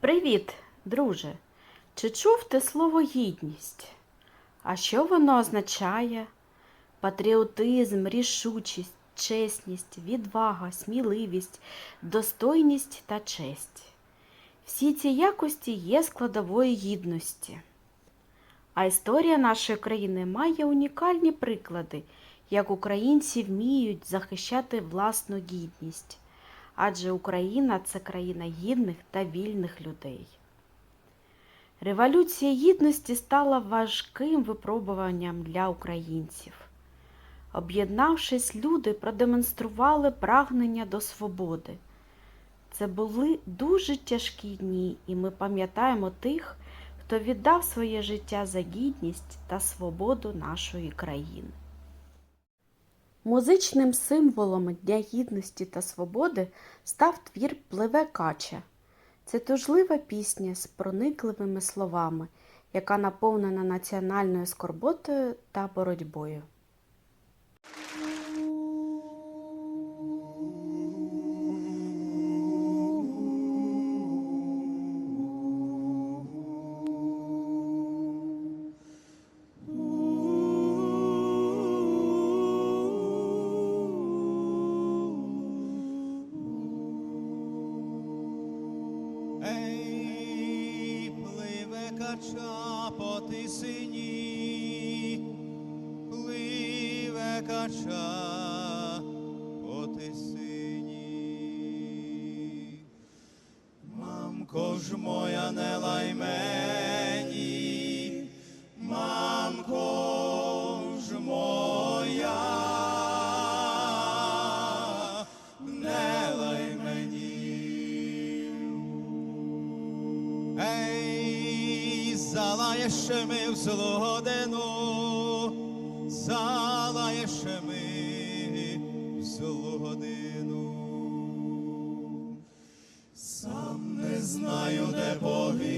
Привіт, друже. Чи чув ти слово гідність? А що воно означає? Патріотизм, рішучість, чесність, відвага, сміливість, достойність та честь. Всі ці якості є складовою гідності. А історія нашої країни має унікальні приклади, як українці вміють захищати власну гідність. Адже Україна це країна гідних та вільних людей. Революція гідності стала важким випробуванням для українців. Об'єднавшись, люди продемонстрували прагнення до свободи. Це були дуже тяжкі дні, і ми пам'ятаємо тих, хто віддав своє життя за гідність та свободу нашої країни. Музичним символом Дня гідності та свободи став твір Пливе кача. Це тужлива пісня з проникливими словами, яка наповнена національною скорботою та боротьбою. Кача по тисині, пливе кача по тисині. Мамко ж моя не лай залаєш ми в злу годину, залаєш ми в злогодину. Сам не знаю, де Боги